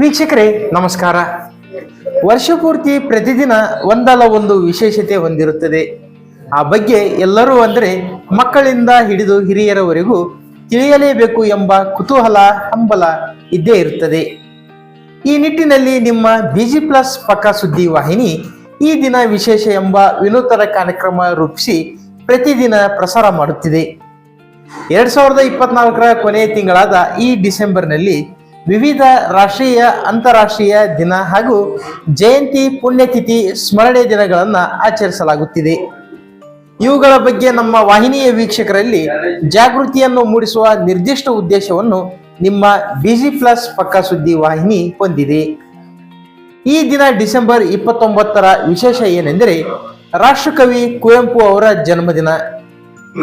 ವೀಕ್ಷಕರೇ, ನಮಸ್ಕಾರ. ವರ್ಷಪೂರ್ತಿ ಪ್ರತಿದಿನ ಒಂದಲ್ಲ ಒಂದು ವಿಶೇಷತೆ ಹೊಂದಿರುತ್ತದೆ. ಆ ಬಗ್ಗೆ ಎಲ್ಲರೂ ಅಂದರೆ ಮಕ್ಕಳಿಂದ ಹಿಡಿದು ಹಿರಿಯರವರೆಗೂ ತಿಳಿಯಲೇಬೇಕು ಎಂಬ ಕುತೂಹಲ, ಹಂಬಲ ಇದ್ದೇ ಇರುತ್ತದೆ. ಈ ನಿಟ್ಟಿನಲ್ಲಿ ನಿಮ್ಮ ಬಿಜಿ ಪ್ಲಸ್ ಪಕ್ಕ ಸುದ್ದಿ ವಾಹಿನಿ, ಈ ದಿನ ವಿಶೇಷ ಎಂಬ ವಿನೂತನ ಕಾರ್ಯಕ್ರಮ ರೂಪಿಸಿ ಪ್ರತಿದಿನ ಪ್ರಸಾರ ಮಾಡುತ್ತಿದೆ. ಎರಡ್ ಸಾವಿರದ ಇಪ್ಪತ್ನಾಲ್ಕರ ಕೊನೆಯ ತಿಂಗಳಾದ ಈ ಡಿಸೆಂಬರ್ನಲ್ಲಿ ವಿವಿಧ ರಾಷ್ಟ್ರೀಯ, ಅಂತಾರಾಷ್ಟ್ರೀಯ ದಿನ ಹಾಗೂ ಜಯಂತಿ, ಪುಣ್ಯತಿಥಿ, ಸ್ಮರಣೆ ದಿನಗಳನ್ನು ಆಚರಿಸಲಾಗುತ್ತಿದೆ. ಇವುಗಳ ಬಗ್ಗೆ ನಮ್ಮ ವಾಹಿನಿಯ ವೀಕ್ಷಕರಲ್ಲಿ ಜಾಗೃತಿಯನ್ನು ಮೂಡಿಸುವ ನಿರ್ದಿಷ್ಟ ಉದ್ದೇಶವನ್ನು ನಿಮ್ಮ ಬಿಜಿ ಪ್ಲಸ್ ಪಕ್ಕ ಸುದ್ದಿ ವಾಹಿನಿ ಹೊಂದಿದೆ. ಈ ದಿನ ಡಿಸೆಂಬರ್ ಇಪ್ಪತ್ತೊಂಬತ್ತರ ವಿಶೇಷ ಏನೆಂದರೆ ರಾಷ್ಟ್ರಕವಿ ಕುವೆಂಪು ಅವರ ಜನ್ಮದಿನ.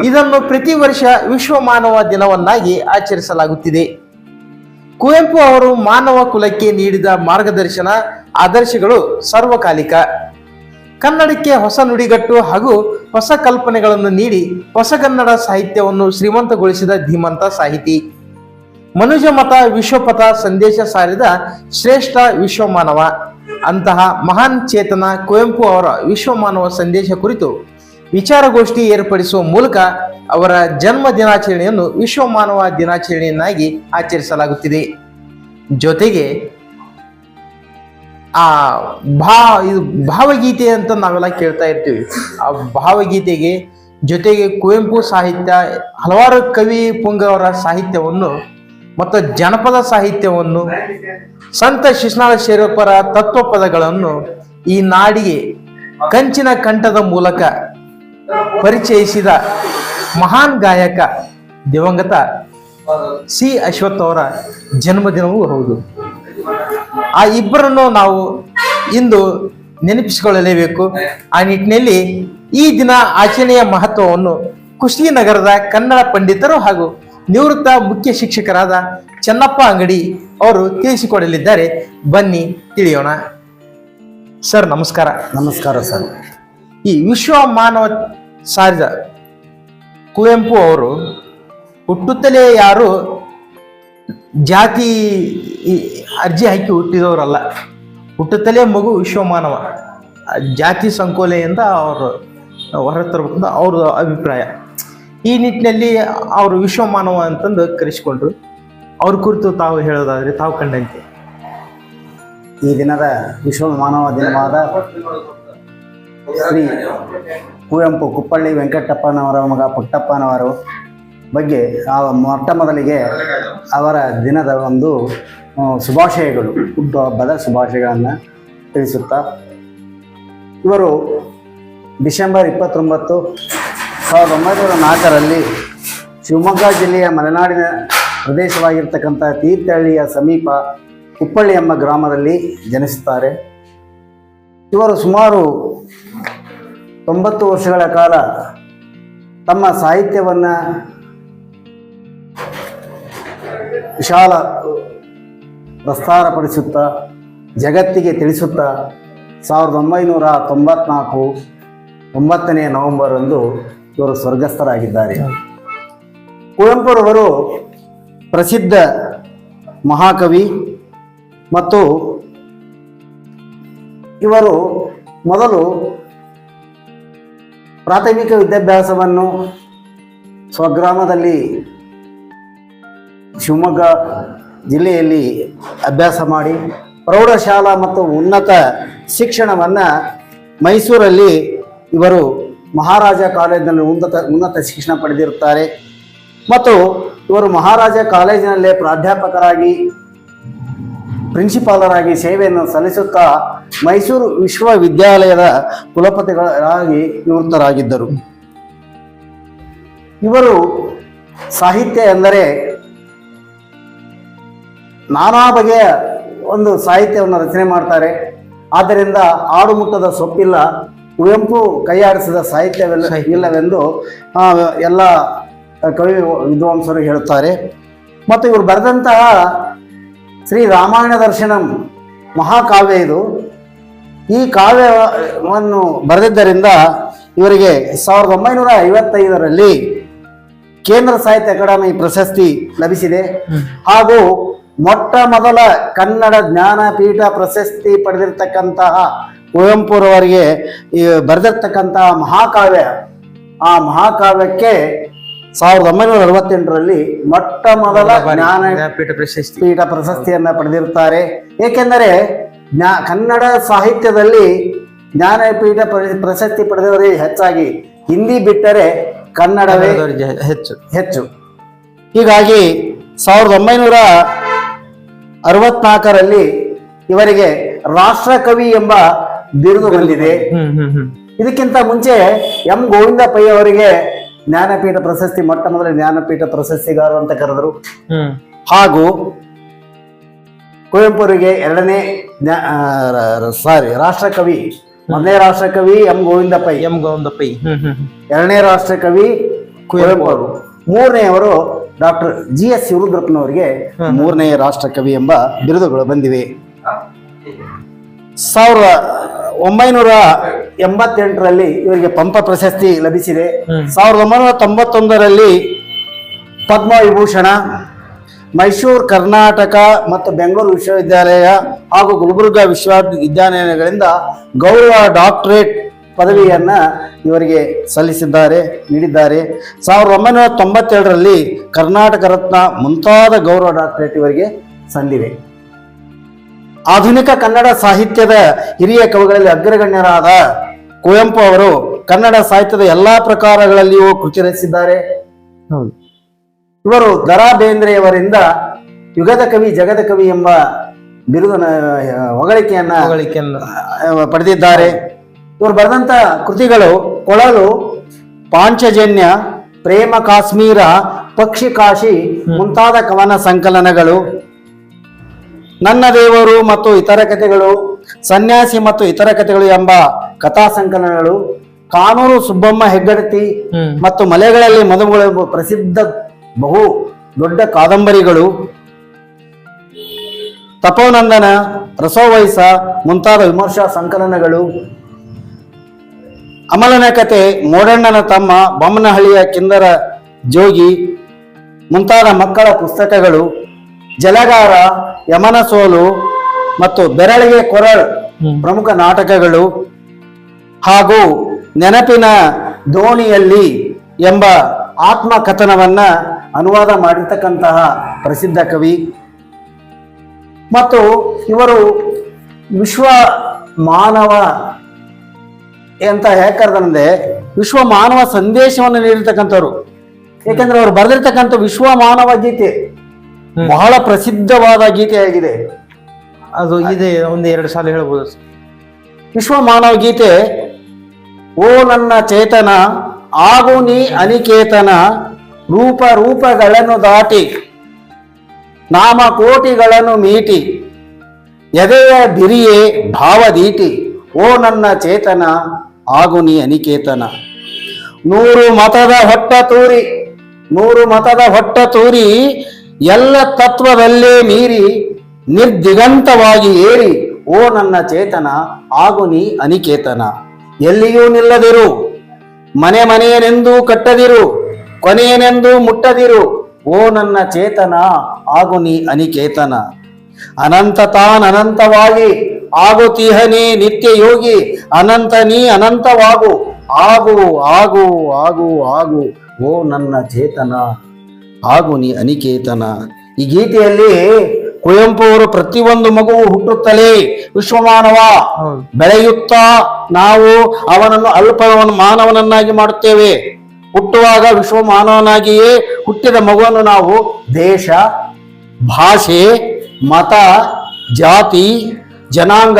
ಇದನ್ನು ಪ್ರತಿ ವರ್ಷ ವಿಶ್ವ ಮಾನವ ದಿನವನ್ನಾಗಿ ಆಚರಿಸಲಾಗುತ್ತಿದೆ. ಕುವೆಂಪು ಅವರು ಮಾನವ ಕುಲಕ್ಕೆ ನೀಡಿದ ಮಾರ್ಗದರ್ಶನ, ಆದರ್ಶಗಳು ಸರ್ವಕಾಲಿಕ. ಕನ್ನಡಕ್ಕೆ ಹೊಸ ನುಡಿಗಟ್ಟು ಹಾಗೂ ಹೊಸ ಕಲ್ಪನೆಗಳನ್ನು ನೀಡಿ ಹೊಸಗನ್ನಡ ಸಾಹಿತ್ಯವನ್ನು ಶ್ರೀಮಂತಗೊಳಿಸಿದ ಧೀಮಂತ ಸಾಹಿತಿ. ಮನುಜ ಮತ, ವಿಶ್ವಪಥ ಸಂದೇಶ ಸಾರಿದ ಶ್ರೇಷ್ಠ ವಿಶ್ವಮಾನವ. ಅಂತಹ ಮಹಾನ್ ಚೇತನ ಕುವೆಂಪು ಅವರ ವಿಶ್ವಮಾನವ ಸಂದೇಶ ಕುರಿತು ವಿಚಾರಗೋಷ್ಠಿ ಏರ್ಪಡಿಸುವ ಮೂಲಕ ಅವರ ಜನ್ಮ ದಿನಾಚರಣೆಯನ್ನು ವಿಶ್ವ ಮಾನವ ದಿನಾಚರಣೆಯನ್ನಾಗಿ ಆಚರಿಸಲಾಗುತ್ತಿದೆ. ಜೊತೆಗೆ ಆ ಭಾ ಇದು ಭಾವಗೀತೆ ಅಂತ ನಾವೆಲ್ಲ ಕೇಳ್ತಾ ಇರ್ತೀವಿ. ಆ ಭಾವಗೀತೆಗೆ ಜೊತೆಗೆ ಕುವೆಂಪು ಸಾಹಿತ್ಯ, ಹಲವಾರು ಕವಿ ಪುಂಗವರ ಸಾಹಿತ್ಯವನ್ನು ಮತ್ತು ಜನಪದ ಸಾಹಿತ್ಯವನ್ನು, ಸಂತ ಶಿಶುನಾಳ ಶೇರಪ್ಪರ ತತ್ವಪದಗಳನ್ನು ಈ ನಾಡಿಗೆ ಕಂಚಿನ ಕಂಠದ ಮೂಲಕ ಪರಿಚಯಿಸಿದ ಮಹಾನ್ ಗಾಯಕ ದಿವಂಗತ ಸಿ ಅಶ್ವಥ್ ಅವರ ಜನ್ಮದಿನವೂ ಹೌದು. ಆ ಇಬ್ಬರನ್ನು ನಾವು ಇಂದು ನೆನಪಿಸಿಕೊಳ್ಳಲೇಬೇಕು. ಆ ನಿಟ್ಟಿನಲ್ಲಿ ಈ ದಿನ ಆಚರಣೆಯ ಮಹತ್ವವನ್ನು ಕುಶಿನಗರದ ಕನ್ನಡ ಪಂಡಿತರು ಹಾಗೂ ನಿವೃತ್ತ ಮುಖ್ಯ ಶಿಕ್ಷಕರಾದ ಚನ್ನಪ್ಪ ಅಂಗಡಿ ಅವರು ತಿಳಿಸಿಕೊಡಲಿದ್ದಾರೆ. ಬನ್ನಿ ತಿಳಿಯೋಣ. ಸರ್ ನಮಸ್ಕಾರ. ನಮಸ್ಕಾರ ಸರ್. ಈ ವಿಶ್ವ ಮಾನವ ಸಾರಿದ ಕುವೆಂಪು ಅವರು, ಹುಟ್ಟುತ್ತಲೇ ಯಾರು ಜಾತಿ ಅರ್ಜಿ ಹಾಕಿ ಹುಟ್ಟಿದವರಲ್ಲ, ಹುಟ್ಟುತ್ತಲೇ ಮಗು ವಿಶ್ವಮಾನವ ಜಾತಿ ಸಂಕೋಲೆಯಿಂದ ಅವರು ಹೊರತರಬೇಕಂತ ಅವ್ರ ಅಭಿಪ್ರಾಯ. ಈ ನಿಟ್ಟಿನಲ್ಲಿ ಅವರು ವಿಶ್ವಮಾನವ ಅಂತಂದು ಕರೆಸಿಕೊಂಡ್ರು. ಅವ್ರ ಕುರಿತು ತಾವು ಹೇಳೋದಾದ್ರೆ ತಾವು ಕಂಡಂತೆ. ಈ ದಿನದ ವಿಶ್ವ ಮಾನವ ದಿನವಾದ ಶ್ರೀ ಕುವೆಂಪು ಕುಪ್ಪಳ್ಳಿ ವೆಂಕಟಪ್ಪನವರ, ಮಗ ಪುಟ್ಟಪ್ಪನವರು ಬಗ್ಗೆ ಆ ಮೊಟ್ಟ ಮೊದಲಿಗೆ ಅವರ ದಿನದ ಒಂದು ಶುಭಾಶಯಗಳು ಶುಭಾಶಯಗಳು ಹುಟ್ಟುಹಬ್ಬದ ಶುಭಾಶಯಗಳನ್ನು ತಿಳಿಸುತ್ತಾ. ಇವರು ಡಿಸೆಂಬರ್ ಇಪ್ಪತ್ತೊಂಬತ್ತು ಸಾವಿರದ ಒಂಬೈನೂರ ನಾಲ್ಕರಲ್ಲಿ ಶಿವಮೊಗ್ಗ ಜಿಲ್ಲೆಯ ಮಲೆನಾಡಿನ ಪ್ರದೇಶವಾಗಿರ್ತಕ್ಕಂಥ ತೀರ್ಥಹಳ್ಳಿಯ ಸಮೀಪ ಕುಪ್ಪಳ್ಳಿ ಎಂಬ ಗ್ರಾಮದಲ್ಲಿ ಜನಿಸುತ್ತಾರೆ. ಇವರು ಸುಮಾರು ತೊಂಬತ್ತು ವರ್ಷಗಳ ಕಾಲ ತಮ್ಮ ಸಾಹಿತ್ಯವನ್ನು ವಿಶಾಲ ಪ್ರಸ್ತಾರಪಡಿಸುತ್ತಾ, ಜಗತ್ತಿಗೆ ತಿಳಿಸುತ್ತಾ, ಸಾವಿರದ ಒಂಬೈನೂರ ತೊಂಬತ್ನಾಲ್ಕು ಒಂಬತ್ತನೇ ನವೆಂಬರಂದು ಇವರು ಸ್ವರ್ಗಸ್ಥರಾಗಿದ್ದಾರೆ. ಕುವೆಂಪುರವರು ಪ್ರಸಿದ್ಧ ಮಹಾಕವಿ ಮತ್ತು ಇವರು ಮೊದಲು ಪ್ರಾಥಮಿಕ ವಿದ್ಯಾಭ್ಯಾಸವನ್ನು ಸ್ವಗ್ರಾಮದಲ್ಲಿ ಶಿವಮೊಗ್ಗ ಜಿಲ್ಲೆಯಲ್ಲಿ ಅಭ್ಯಾಸ ಮಾಡಿ ಪ್ರೌಢಶಾಲಾ ಮತ್ತು ಉನ್ನತ ಶಿಕ್ಷಣವನ್ನು ಮೈಸೂರಲ್ಲಿ ಇವರು ಮಹಾರಾಜ ಕಾಲೇಜಿನಲ್ಲಿ ಉನ್ನತ ಉನ್ನತ ಶಿಕ್ಷಣ ಪಡೆದಿರುತ್ತಾರೆ. ಮತ್ತು ಇವರು ಮಹಾರಾಜ ಕಾಲೇಜಿನಲ್ಲೇ ಪ್ರಾಧ್ಯಾಪಕರಾಗಿ ಪ್ರಿನ್ಸಿಪಾಲರಾಗಿ ಸೇವೆಯನ್ನು ಸಲ್ಲಿಸುತ್ತಾ ಮೈಸೂರು ವಿಶ್ವವಿದ್ಯಾಲಯದ ಕುಲಪತಿಗಳಾಗಿ ನಿವೃತ್ತರಾಗಿದ್ದರು. ಇವರು ಸಾಹಿತ್ಯ ಎಂದರೆ ನಾನಾ ಬಗೆಯ ಒಂದು ಸಾಹಿತ್ಯವನ್ನು ರಚನೆ ಮಾಡ್ತಾರೆ. ಆದ್ದರಿಂದ ಆಡುಮುಟ್ಟದ ಸೊಪ್ಪಿಲ್ಲ ಕುವೆಂಪು ಕೈಯಾಡಿಸಿದ ಸಾಹಿತ್ಯವೆಲ್ಲ ಇಲ್ಲವೆಂದು ಎಲ್ಲ ಕವಿ ವಿದ್ವಾಂಸರು ಹೇಳುತ್ತಾರೆ. ಮತ್ತು ಇವರು ಬರೆದಂತಹ ಶ್ರೀ ರಾಮಾಯಣ ದರ್ಶನಂ ಮಹಾಕಾವ್ಯ ಇದು. ಈ ಕಾವ್ಯವನ್ನು ಬರೆದಿದ್ದರಿಂದ ಇವರಿಗೆ ಸಾವಿರದ ಒಂಬೈನೂರ ಐವತ್ತೈದರಲ್ಲಿ ಕೇಂದ್ರ ಸಾಹಿತ್ಯ ಅಕಾಡೆಮಿ ಪ್ರಶಸ್ತಿ ಲಭಿಸಿದೆ. ಹಾಗೂ ಮೊಟ್ಟ ಮೊದಲ ಕನ್ನಡ ಜ್ಞಾನಪೀಠ ಪ್ರಶಸ್ತಿ ಪಡೆದಿರ್ತಕ್ಕಂತಹ ಕುವೆಂಪುರವರಿಗೆ ಬರೆದಿರ್ತಕ್ಕಂತಹ ಮಹಾಕಾವ್ಯ ಆ ಮಹಾಕಾವ್ಯಕ್ಕೆ ಸಾವಿರದ ಒಂಬೈನೂರ ಅರವತ್ತೆಂಟರಲ್ಲಿ ಮೊಟ್ಟ ಮೊದಲ ಜ್ಞಾನ ಜ್ಞಾನಪೀಠ ಪ್ರಶಸ್ತಿ. ಪೀಠ ಪ್ರಶಸ್ತಿಯನ್ನ ಪಡೆದಿರುತ್ತಾರೆ. ಏಕೆಂದರೆ ಜ್ಞಾ ಕನ್ನಡ ಸಾಹಿತ್ಯದಲ್ಲಿ ಜ್ಞಾನಪೀಠ ಪ್ರ- ಪ್ರಶಸ್ತಿ ಪಡೆದವರೇ ಹೆಚ್ಚಾಗಿ ಹಿಂದಿ ಬಿಟ್ಟರೆ ಕನ್ನಡವೇ ಹೆಚ್ಚು. ಹೆಚ್ಚು. ಹೀಗಾಗಿ ಸಾವಿರದ ಒಂಬೈನೂರ ಅರವತ್ನಾಲ್ಕರಲ್ಲಿ ಇವರಿಗೆ ರಾಷ್ಟ್ರಕವಿ ಎಂಬ ಬಿರುದು ಬಂದಿದೆ. ಇದಕ್ಕಿಂತ ಮುಂಚೆ ಎಂ. ಗೋವಿಂದ ಪೈ ಅವರಿಗೆ ಜ್ಞಾನಪೀಠ ಪ್ರಶಸ್ತಿ ಮೊಟ್ಟ ಮೊದಲ ಜ್ಞಾನಪೀಠ ಪ್ರಶಸ್ತಿಗಾರರು ಅಂತ ಕರೆದರು. ಹಾಗೂ ಕುವೆಂಪುರಿಗೆ ಎರಡನೇ ಸಾರಿ ರಾಷ್ಟ್ರಕವಿ ಮೊದಲನೇ ರಾಷ್ಟ್ರಕವಿ ಎಂ. ಗೋವಿಂದ ಪೈ ಎಂ ಗೋವಿಂದ ಪೈ. ಎರಡನೇ ರಾಷ್ಟ್ರಕವಿ ಕುವೆಂಪು. ಅವರು ಮೂರನೆಯವರು ಡಾಕ್ಟರ್ ಜಿ ಎಸ್ ಶಿವರುದ್ರಪ್ಪನವರಿಗೆ ಮೂರನೇ ರಾಷ್ಟ್ರಕವಿ ಎಂಬ ಬಿರುದುಗಳು ಬಂದಿವೆ. ಸಾವಿರದ ಒಂಬೈನೂರ ಎಂಬತ್ತೆಂಟರಲ್ಲಿ ಇವರಿಗೆ ಪಂಪ ಪ್ರಶಸ್ತಿ ಲಭಿಸಿದೆ. ಸಾವಿರದ ಒಂಬೈನೂರ ತೊಂಬತ್ತೊಂದರಲ್ಲಿ ಪದ್ಮವಿಭೂಷಣ ಮೈಸೂರು ಕರ್ನಾಟಕ ಮತ್ತು ಬೆಂಗಳೂರು ವಿಶ್ವವಿದ್ಯಾಲಯ ಹಾಗೂ ಗುಲ್ಬರ್ಗಾ ವಿಶ್ವವಿದ್ಯಾಲಯಗಳಿಂದ ಗೌರವ ಡಾಕ್ಟರೇಟ್ ಪದವಿಯನ್ನು ಇವರಿಗೆ ಸಲ್ಲಿಸಿದ್ದಾರೆ ನೀಡಿದ್ದಾರೆ. ಸಾವಿರದ ಒಂಬೈನೂರ ತೊಂಬತ್ತೆರಡರಲ್ಲಿ ಕರ್ನಾಟಕ ರತ್ನ ಮುಂತಾದ ಗೌರವ ಡಾಕ್ಟರೇಟ್ ಇವರಿಗೆ ಸಂದಿವೆ ಆಧುನಿಕ ಕನ್ನಡ ಸಾಹಿತ್ಯದ ಹಿರಿಯ ಕವಿಗಳಲ್ಲಿ ಅಗ್ರಗಣ್ಯರಾದ ಕುವೆಂಪು ಅವರು ಕನ್ನಡ ಸಾಹಿತ್ಯದ ಎಲ್ಲಾ ಪ್ರಕಾರಗಳಲ್ಲಿಯೂ ಕೃತಿ ರಚಿಸಿದ್ದಾರೆ. ಇವರು ದರಾ ಬೇಂದ್ರೆಯವರಿಂದ ಯುಗದ ಕವಿ ಜಗದ ಕವಿ ಎಂಬ ಬಿರುದನ ಹೊಗಳಿಕೆಯನ್ನ ಪಡೆದಿದ್ದಾರೆ. ಇವರು ಬರೆದಂತ ಕೃತಿಗಳು ಕೊಳಲು ಪಾಂಚಜನ್ಯ ಪ್ರೇಮ ಕಾಶ್ಮೀರ ಪಕ್ಷಿ ಕಾಶಿ ಮುಂತಾದ ಕವನ ಸಂಕಲನಗಳು. ನನ್ನ ದೇವರು ಮತ್ತು ಇತರ ಕಥೆಗಳು ಸನ್ಯಾಸಿ ಮತ್ತು ಇತರ ಕಥೆಗಳು ಎಂಬ ಕಥಾ ಸಂಕಲನಗಳು ಕಾನೂರು ಸುಬ್ಬಮ್ಮ ಹೆಗ್ಗಡತಿ ಮತ್ತು ಮಲೆಗಳಲ್ಲಿ ಮದುಮಗಳು ಎಂಬ ಪ್ರಸಿದ್ಧ ಬಹು ದೊಡ್ಡ ಕಾದಂಬರಿಗಳು ತಪೋನಂದನ ರಸೋವಯಸ ಮುಂತಾದ ವಿಮರ್ಶಾ ಸಂಕಲನಗಳು. ಅಮಲನ ಕತೆ ಮೋಡಣ್ಣನ ತಮ್ಮ ಬೊಮ್ಮನಹಳ್ಳಿಯ ಕಿಂದರ ಜೋಗಿ ಮುಂತಾದ ಮಕ್ಕಳ ಪುಸ್ತಕಗಳು. ಜಲಗಾರ ಯಮನ ಸೋಲು ಮತ್ತು ಬೆರಳಿಗೆ ಕೊರಳ್ ಪ್ರಮುಖ ನಾಟಕಗಳು ಹಾಗೂ ನೆನಪಿನ ದೋಣಿಯಲ್ಲಿ ಎಂಬ ಆತ್ಮಕಥನವನ್ನ ಅನುವಾದ ಮಾಡಿರ್ತಕ್ಕಂತಹ ಪ್ರಸಿದ್ಧ ಕವಿ ಮತ್ತು ಇವರು ವಿಶ್ವ ಮಾನವ ಅಂತ ಯಾಕೆ ಕರೆದಂದ್ರೆ ವಿಶ್ವ ಮಾನವ ಸಂದೇಶವನ್ನು ನೀಡಿರ್ತಕ್ಕಂಥವ್ರು ಯಾಕಂದ್ರೆ ಅವರು ಬರೆದಿರ್ತಕ್ಕಂಥ ವಿಶ್ವ ಮಾನವ ಗೀತೆ. ಬಹಳ ಪ್ರಸಿದ್ಧವಾದ ಗೀತೆಯಾಗಿದೆ ಅದು ಇದೆ ಒಂದು ಎರಡು ಸಾಲ ಹೇಳ್ಬೋದು. ವಿಶ್ವ ಮಾನವ ಗೀತೆ ಓ ನನ್ನ ಚೇತನ ಆಗು ನೀ ಅನಿಕೇತನ ರೂಪ ರೂಪಗಳನ್ನು ದಾಟಿ ನಾಮ ಕೋಟಿಗಳನ್ನು ಮೀಟಿ ಎದೆಯ ಬಿರಿಯೇ ಭಾವದೀಟಿ ಓ ನನ್ನ ಚೇತನ ಆಗು ನೀ ಅನಿಕೇತನ. ನೂರು ಮತದ ಹೊಟ್ಟ ತೂರಿ ನೂರು ಮತದ ಹೊಟ್ಟ ತೂರಿ ಎಲ್ಲ ತತ್ವದಲ್ಲೇ ಮೀರಿ ನಿರ್ದಿಗಂತವಾಗಿ ಏರಿ, ಓ ನನ್ನ ಚೇತನ, ಆಗು ನೀ ಅನಿಕೇತನ. ಎಲ್ಲಿಯೂ ನಿಲ್ಲದಿರು, ಮನೆ ಮನೆಯನೆಂದೂ ಕಟ್ಟದಿರು, ಕೊನೆಯನೆಂದೂ ಮುಟ್ಟದಿರು, ಓ ನನ್ನ ಚೇತನ, ಆಗು ನೀ ಅನಿಕೇತನ. ಅನಂತ ಅನಂತವಾಗಿ ಆಗುತ್ತೀಹನೇ ನಿತ್ಯ ಯೋಗಿ, ಅನಂತ ನೀ ಅನಂತವಾಗು, ಆಗು ಆಗು ಆಗು ಆಗು, ಓ ನನ್ನ ಚೇತನ. ಆಗು ನೀ ಅನಿಕೇತನ. ಈ ಗೀತೆಯಲ್ಲಿ ಕುವೆಂಪು ಅವರು ಪ್ರತಿಯೊಂದು ಮಗುವು ಹುಟ್ಟುತ್ತಲೇ ವಿಶ್ವಮಾನವ. ಬೆಳೆಯುತ್ತಾ ನಾವು ಅವನನ್ನು ಅಲ್ಪವನ್ನು ಮಾನವನನ್ನಾಗಿ ಮಾಡುತ್ತೇವೆ. ಹುಟ್ಟುವಾಗ ವಿಶ್ವ ಮಾನವನಾಗಿಯೇ ಹುಟ್ಟಿದ ಮಗುವನ್ನು ನಾವು ದೇಶ ಭಾಷೆ ಮತ ಜಾತಿ ಜನಾಂಗ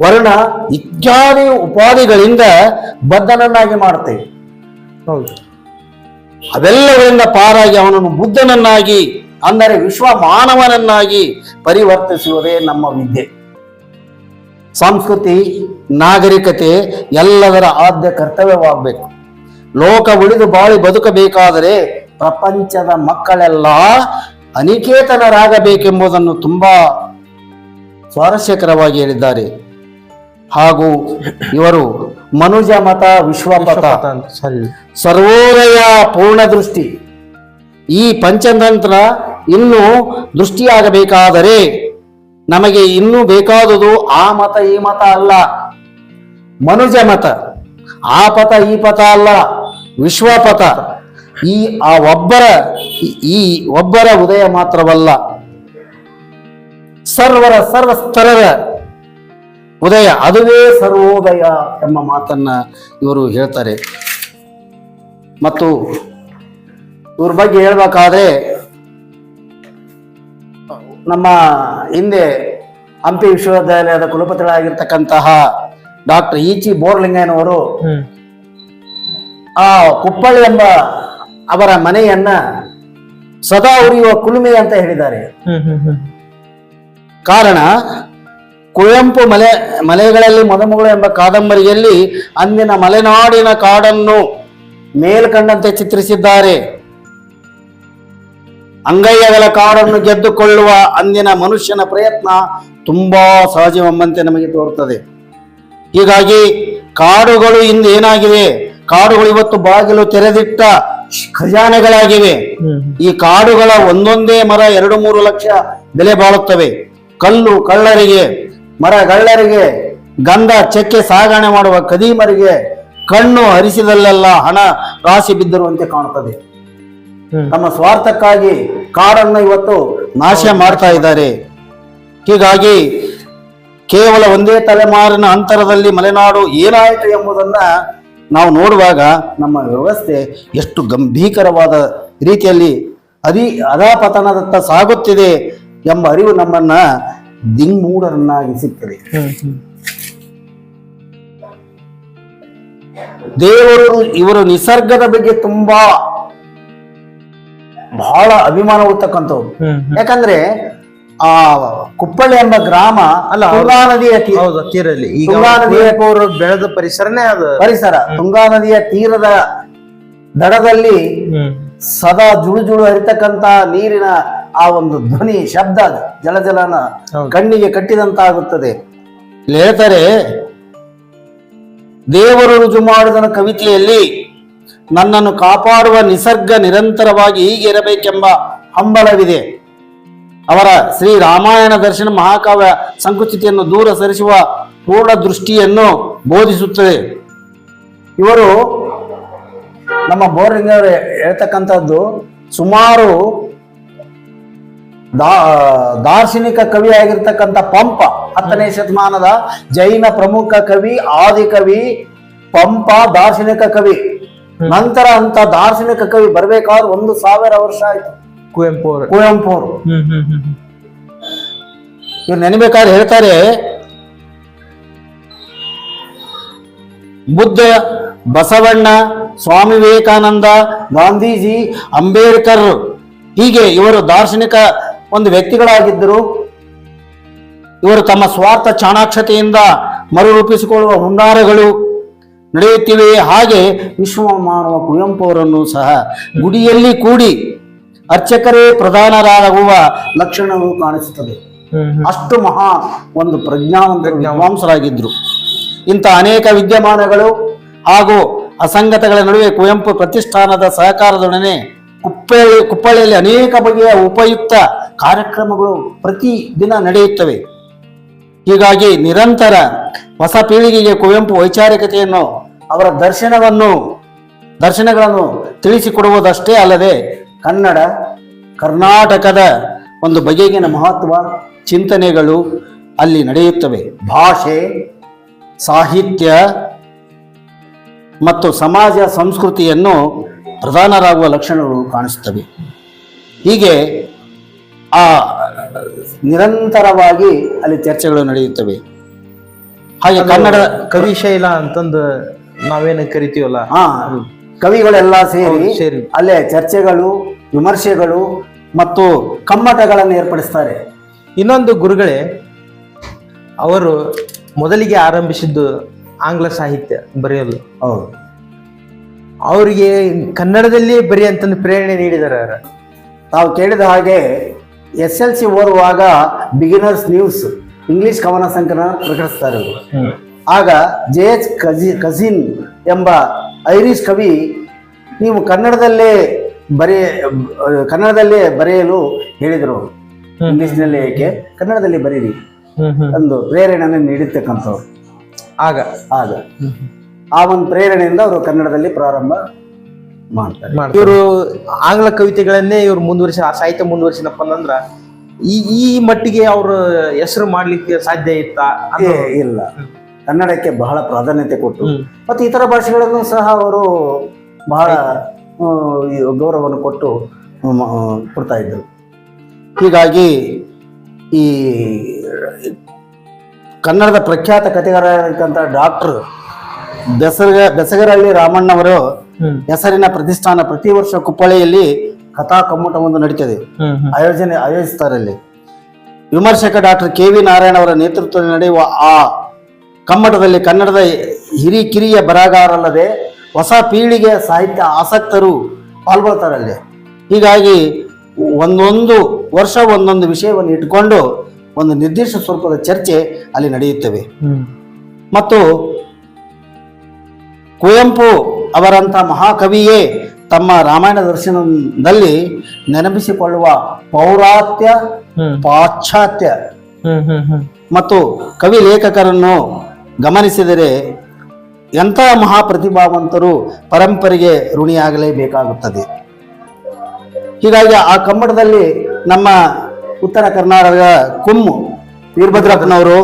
ವರ್ಣ ಇತ್ಯಾದಿ ಉಪಾಧಿಗಳಿಂದ ಬದ್ಧನನ್ನಾಗಿ ಮಾಡುತ್ತೇವೆ. ಹೌದು. ಅವೆಲ್ಲಗಳಿಂದ ಪಾರಾಗಿ ಅವನನ್ನು ಬುದ್ಧನನ್ನಾಗಿ, ಅಂದರೆ ವಿಶ್ವ ಮಾನವನನ್ನಾಗಿ ಪರಿವರ್ತಿಸುವುದೇ ನಮ್ಮ ವಿದ್ಯೆ. ಸಂಸ್ಕೃತಿ, ನಾಗರಿಕತೆ ಎಲ್ಲದರ ಆದ್ಯ ಕರ್ತವ್ಯವಾಗಬೇಕು. ಲೋಕ ಉಳಿದು ಬಾಳಿ ಬದುಕಬೇಕಾದರೆ ಪ್ರಪಂಚದ ಮಕ್ಕಳೆಲ್ಲ ಅನಿಕೇತನರಾಗಬೇಕೆಂಬುದನ್ನು ತುಂಬಾ ಸ್ವಾರಸ್ಯಕರವಾಗಿ ಹೇಳಿದ್ದಾರೆ. ಹಾಗೂ ಇವರು ಮನುಜ ಮತ ವಿಶ್ವಪಥ. ಸರ್ವೋದಯ ಪೂರ್ಣ ದೃಷ್ಟಿ. ಈ ಪಂಚತಂತ್ರ ಇನ್ನು ದೃಷ್ಟಿಯಾಗಬೇಕಾದರೆ ನಮಗೆ ಇನ್ನೂ ಬೇಕಾದುದು ಆ ಮತ ಈ ಮತ ಅಲ್ಲ. ಮನುಜ ಮತ ಆ ಪಥ ಈ ಪಥ ಅಲ್ಲ. ವಿಶ್ವಪಥ ಈ ಆ ಒಬ್ಬರ ಈ- ಈ ಒಬ್ಬರ ಉದಯ ಮಾತ್ರವಲ್ಲ. ಸರ್ವರ ಸರ್ವಸ್ತರರ ಉದಯ ಅದುವೇ ಸರ್ವೋದಯ ಎಂಬ ಮಾತನ್ನ ಇವರು ಹೇಳ್ತಾರೆ. ಮತ್ತು ಇವ್ರ ಬಗ್ಗೆ ಹೇಳ್ಬೇಕಾದ್ರೆ ನಮ್ಮ ಹಿಂದೆ ಹಂಪಿ ವಿಶ್ವವಿದ್ಯಾಲಯದ ಕುಲಪತಿಗಳಾಗಿರ್ತಕ್ಕಂತಹ ಡಾಕ್ಟರ್ ಈಚಿ ಬೋರ್ಲಿಂಗಯ್ಯನವರು ಆ ಕುಪ್ಪಳ್ಳಿ ಎಂಬ ಅವರ ಮನೆಯನ್ನ ಸದಾ ಉರಿಯುವ ಕುಲುಮೆ ಅಂತ ಹೇಳಿದ್ದಾರೆ. ಕಾರಣ ಕುವೆಂಪು ಮಲೆ ಮಲೆಗಳಲ್ಲಿ ಮದುಮಗಳು ಎಂಬ ಕಾದಂಬರಿಯಲ್ಲಿ ಅಂದಿನ ಮಲೆನಾಡಿನ ಕಾಡನ್ನು ಮೇಲ್ಕಂಡಂತೆ ಚಿತ್ರಿಸಿದ್ದಾರೆ. ಅಂಗಯ್ಯಗಳ ಕಾಡನ್ನು ಗೆದ್ದುಕೊಳ್ಳುವ ಅಂದಿನ ಮನುಷ್ಯನ ಪ್ರಯತ್ನ ತುಂಬಾ ಸಹಜವೆಂಬಂತೆ ನಮಗೆ ತೋರುತ್ತದೆ. ಹೀಗಾಗಿ ಕಾಡುಗಳು ಇಂದು ಏನಾಗಿವೆ ಕಾಡುಗಳು ಇವತ್ತು ಬಾಗಿಲು ತೆರೆದಿಟ್ಟ ಖಜಾನೆಗಳಾಗಿವೆ. ಈ ಕಾಡುಗಳ ಒಂದೊಂದೇ ಮರ ಎರಡು ಮೂರು ಲಕ್ಷ ಬೆಲೆ ಬಾಳುತ್ತವೆ. ಕಲ್ಲು ಕಳ್ಳರಿಗೆ ಮರಗಳ್ಳರಿಗೆ ಗಂಧ ಚಕ್ಕೆ ಸಾಗಣೆ ಮಾಡುವ ಕದೀಮರಿಗೆ ಕಣ್ಣು ಹರಿಸಿದಲ್ಲೆಲ್ಲ ಹಣ ರಾಶಿ ಬಿದ್ದಿರುವಂತೆ ಕಾಣುತ್ತದೆ. ತಮ್ಮ ಸ್ವಾರ್ಥಕ್ಕಾಗಿ ಕಾಡನ್ನು ಇವತ್ತು ನಾಶ ಮಾಡ್ತಾ ಇದ್ದಾರೆ. ಹೀಗಾಗಿ ಕೇವಲ ಒಂದೇ ತಲೆಮಾರಿನ ಅಂತರದಲ್ಲಿ ಮಲೆನಾಡು ಏನಾಯಿತು ಎಂಬುದನ್ನ ನಾವು ನೋಡುವಾಗ ನಮ್ಮ ವ್ಯವಸ್ಥೆ ಎಷ್ಟು ಗಂಭೀರವಾದ ರೀತಿಯಲ್ಲಿ ಅದಿ ಅಧಾಪತನದತ್ತ ಸಾಗುತ್ತಿದೆ ಎಂಬ ಅರಿವು ನಮ್ಮನ್ನ ದಿಂಗ್ಮೂಢರನ್ನಾಗಿಸುತ್ತದೆ ದೇವರು ಇವರು ನಿಸರ್ಗದ ಬಗ್ಗೆ ತುಂಬಾ ಬಹಳ ಅಭಿಮಾನ ಉಳ್ತಕ್ಕಂಥವ್ರು ಯಾಕಂದ್ರೆ ಆ ಕುಪ್ಪಳ್ಳಿ ಎಂಬ ಗ್ರಾಮ ಅಲ್ಲ, ತುಂಗಾ ನದಿಯ ತೀರದಲ್ಲಿ ತುಂಗಾ ನದಿಯ- ಅವರು ಬೆಳೆದ ಪರಿಸರನೇ ಅದು. ಪರಿಸರ. ತುಂಗಾ ನದಿಯ ತೀರದ ದಡದಲ್ಲಿ ಸದಾ ಜುಳು ಜುಳು ಹರಿತಕ್ಕಂತ ನೀರಿನ ಆ ಒಂದು ಧ್ವನಿ ಶಬ್ದ ಜಲಜಲನ. ಕಣ್ಣಿಗೆ ಕಟ್ಟಿದಂತಾಗುತ್ತದೆ. ಇಲ್ಲಿ ಹೇಳ್ತಾರೆ ದೇವರು ರುಜು ಮಾಡಿದನ ಕವಿತೆಯಲ್ಲಿ ನನ್ನನ್ನು ಕಾಪಾಡುವ ನಿಸರ್ಗ ನಿರಂತರವಾಗಿ ಹೀಗೆ ಇರಬೇಕೆಂಬ ಹಂಬಲವಿದೆ. ಅವರ ಶ್ರೀ ರಾಮಾಯಣ ದರ್ಶನ ಮಹಾಕಾವ್ಯ ಸಂಕುಚಿತಿಯನ್ನು ದೂರ ಸರಿಸುವ ಪೂರ್ಣ ದೃಷ್ಟಿಯನ್ನು ಬೋಧಿಸುತ್ತದೆ. ಇವರು ನಮ್ಮ ಬೋರಿಂಗ್ ಅವರು ಹೇಳ್ತಕ್ಕಂಥದ್ದು ಸುಮಾರು ದಾ ದಾರ್ಶನಿಕ ಕವಿ ಆಗಿರ್ತಕ್ಕಂಥ ಪಂಪ ಹತ್ತನೇ ಶತಮಾನದ ಜೈನ ಪ್ರಮುಖ ಕವಿ ಆದಿ ಕವಿ ಪಂಪ ದಾರ್ಶನಿಕ ಕವಿ. ನಂತರ ಅಂತ ದಾರ್ಶನಿಕ ಕವಿ ಬರ್ಬೇಕಾದ್ರೆ ಒಂದು ಸಾವಿರ ವರ್ಷ ಆಯ್ತು. ಕುವೆಂಪು ಅವರು ಕುವೆಂಪು ಅವರು ಇವ್ರು ನೆನಬೇಕಾದ್ರೆ ಹೇಳ್ತಾರೆ ಬುದ್ಧ ಬಸವಣ್ಣ ಸ್ವಾಮಿ ವಿವೇಕಾನಂದ ಗಾಂಧೀಜಿ ಅಂಬೇಡ್ಕರ್ ಹೀಗೆ ಇವರು ದಾರ್ಶನಿಕ ಒಂದು ವ್ಯಕ್ತಿಗಳಾಗಿದ್ದರು ಇವರು ತಮ್ಮ ಸ್ವಾರ್ಥ ಚಾಣಾಕ್ಷತೆಯಿಂದ ಮರುರೂಪಿಸಿಕೊಳ್ಳುವ ಹುನ್ನಾರಗಳು ನಡೆಯುತ್ತಿವೆ. ಹಾಗೆ ವಿಶ್ವಮಾನವ ಕುವೆಂಪು ಅವರನ್ನು ಸಹ ಗುಡಿಯಲ್ಲಿ ಕೂಡಿ ಅರ್ಚಕರೇ ಪ್ರಧಾನರಾಗುವ ಲಕ್ಷಣವು ಕಾಣಿಸುತ್ತದೆ. ಅಷ್ಟು ಮಹಾ ಒಂದು ಪ್ರಜ್ಞಾವಂತ. ವಿದ್ವಾಂಸರಾಗಿದ್ದರು ಇಂಥ ಅನೇಕ ವಿದ್ಯಮಾನಗಳು ಹಾಗೂ ಅಸಂಗತಗಳ ನಡುವೆ ಕುವೆಂಪು ಪ್ರತಿಷ್ಠಾನದ ಸಹಕಾರದೊಡನೆ ಕುಪ್ಪಳ್ಳಿ, ಕುಪ್ಪಳ್ಳಿಯಲ್ಲಿ ಅನೇಕ ಬಗೆಯ ಉಪಯುಕ್ತ ಕಾರ್ಯಕ್ರಮಗಳು ಪ್ರತಿ ದಿನ ನಡೆಯುತ್ತವೆ. ಹೀಗಾಗಿ ನಿರಂತರ ಹೊಸ ಪೀಳಿಗೆಗೆ ಕುವೆಂಪು ವೈಚಾರಿಕತೆಯನ್ನು, ಅವರ ದರ್ಶನವನ್ನು, ದರ್ಶನಗಳನ್ನು ತಿಳಿಸಿಕೊಡುವುದಷ್ಟೇ ಅಲ್ಲದೆ, ಕನ್ನಡ, ಕರ್ನಾಟಕದ ಒಂದು ಬಗೆಗಿನ ಮಹತ್ವ, ಚಿಂತನೆಗಳು ಅಲ್ಲಿ ನಡೆಯುತ್ತವೆ. ಭಾಷೆ, ಸಾಹಿತ್ಯ ಮತ್ತು ಸಮಾಜ ಸಂಸ್ಕೃತಿಯನ್ನು ಪ್ರಧಾನರಾಗುವ ಲಕ್ಷಣಗಳು ಕಾಣಿಸ್ತವೆ ಹೀಗೆ ಆ ನಿರಂತರವಾಗಿ ಅಲ್ಲಿ ಚರ್ಚೆಗಳು ನಡೆಯುತ್ತವೆ. ಹಾಗೆ ಕನ್ನಡ ಕವಿಶೈಲ ಅಂತಂದು ನಾವೇನು ಕರಿತೀವಲ್ಲ? ಹಾ ಕವಿಗಳೆಲ್ಲ ಸೇರಿ ಸೇರಿ. ಅಲ್ಲೇ ಚರ್ಚೆಗಳು ವಿಮರ್ಶೆಗಳು ಮತ್ತು ಕಮ್ಮಟಗಳನ್ನು ಏರ್ಪಡಿಸ್ತಾರೆ. ಇನ್ನೊಂದು ಗುರುಗಳೇ ಅವರು ಮೊದಲಿಗೆ ಆರಂಭಿಸಿದ್ದು ಆಂಗ್ಲ ಸಾಹಿತ್ಯ ಬರೆಯಲು ಹೌದು. ಅವರಿಗೆ ಕನ್ನಡದಲ್ಲಿ ಬರಿ ಅಂತಂದು ಪ್ರೇರಣೆ ನೀಡಿದ್ದಾರೆ ಅವರು. ತಾವು ಕೇಳಿದ ಹಾಗೆ ಎಸ್ ಎಲ್ ಸಿ ಓದುವಾಗ ಬಿಗಿನರ್ಸ್ ನ್ಯೂಸ್ ಇಂಗ್ಲಿಷ್ ಕವನ ಸಂಕಲನ ಪ್ರಕಟಿಸ್ತಾರೆ ಆಗ ಜೆ ಎಚ್ ಕಜಿ ಕಝಿನ್ ಎಂಬ ಐರಿಷ್ ಕವಿ ನೀವು ಕನ್ನಡದಲ್ಲೇ ಬರೆಯ ಕನ್ನಡದಲ್ಲೇ ಬರೆಯಲು ಹೇಳಿದರು. ಇಂಗ್ಲಿಷ್ನಲ್ಲಿ ಏಕೆ? ಕನ್ನಡದಲ್ಲಿ ಬರೀರಿ ಒಂದು ಪ್ರೇರಣೆಯನ್ನು ನೀಡಿರ್ತಕ್ಕಂಥವ್ರು. ಆಗ? ಆಗ. ಆ ಒಂದು ಪ್ರೇರಣೆಯಿಂದ ಅವರು ಕನ್ನಡದಲ್ಲಿ ಪ್ರಾರಂಭ ಮಾಡ್ತಾರೆ. ಇವರು ಆಂಗ್ಲ ಕವಿತೆಗಳನ್ನೇ ಇವ್ರು ಮುಂದುವರಿಸಿ ಆ ಸಾಹಿತ್ಯ ಮುಂದುವರಿಸಿನಪ್ಪ ಅಂದ್ರ ಈ ಈ ಮಟ್ಟಿಗೆ ಅವರು ಹೆಸರು ಮಾಡ್ಲಿಕ್ಕೆ ಸಾಧ್ಯ ಇತ್ತ ಇಲ್ಲ. ಕನ್ನಡಕ್ಕೆ ಬಹಳ ಪ್ರಾಧಾನ್ಯತೆ ಕೊಟ್ಟು ಮತ್ತೆ ಇತರ ಭಾಷೆಗಳನ್ನು ಸಹ ಅವರು ಬಹಳ ಗೌರವವನ್ನು ಕೊಟ್ಟು ಕೊಡ್ತಾ ಇದ್ದರು. ಹೀಗಾಗಿ ಈ ಕನ್ನಡದ ಪ್ರಖ್ಯಾತ ಕಥೆಗಾರರಾದಂಥ ಡಾಕ್ಟರ್ ಬೆಸಗ ಬೆಸಗರಹಳ್ಳಿ ರಾಮಣ್ಣವರು ಹೆಸರಿನ ಪ್ರತಿಷ್ಠಾನ ಪ್ರತಿ ವರ್ಷ ಕುಪ್ಪಳೆಯಲ್ಲಿ ಕಥಾ ಕಮ್ಮಟ ಒಂದು ನಡೀತದೆ ಆಯೋಜನೆ ಆಯೋಜಿಸ್ತಾರೆ ಅಲ್ಲಿ. ವಿಮರ್ಶಕ ಡಾಕ್ಟರ್ ಕೆ ವಿ ನಾರಾಯಣ ಅವರ ನೇತೃತ್ವದಲ್ಲಿ ನಡೆಯುವ ಆ ಕಮ್ಮಟದಲ್ಲಿ ಕನ್ನಡದ ಹಿರಿ ಕಿರಿಯ ಬರಹಗಾರಲ್ಲದೆ ಹೊಸ ಪೀಳಿಗೆಯ ಸಾಹಿತ್ಯ ಆಸಕ್ತರು ಪಾಲ್ಗೊಳ್ತಾರೆ ಅಲ್ಲಿ. ಹೀಗಾಗಿ ಒಂದೊಂದು ವರ್ಷ ಒಂದೊಂದು ವಿಷಯವನ್ನು ಇಟ್ಕೊಂಡು ಒಂದು ನಿರ್ದಿಷ್ಟ ಸ್ವರೂಪದ ಚರ್ಚೆ ಅಲ್ಲಿ ನಡೆಯುತ್ತವೆ. ಮತ್ತು ಕುವೆಂಪು ಅವರಂಥ ಮಹಾಕವಿಯೇ ತಮ್ಮ ರಾಮಾಯಣ ದರ್ಶನದಲ್ಲಿ ನೆನಪಿಸಿಕೊಳ್ಳುವ ಪೌರಾತ್ಯ ಪಾಶ್ಚಾತ್ಯ ಮತ್ತು ಕವಿ ಲೇಖಕರನ್ನು ಗಮನಿಸಿದರೆ ಎಂಥ ಮಹಾಪ್ರತಿಭಾವಂತರು ಪರಂಪರೆಗೆ ಋಣಿಯಾಗಲೇಬೇಕಾಗುತ್ತದೆ. ಹೀಗಾಗಿ ಆ ಕಮ್ಮಟದಲ್ಲಿ ನಮ್ಮ ಉತ್ತರ ಕರ್ನಾಟಕದ ಕುಮ್ಮು ವೀರಭದ್ರಪ್ಪನವರು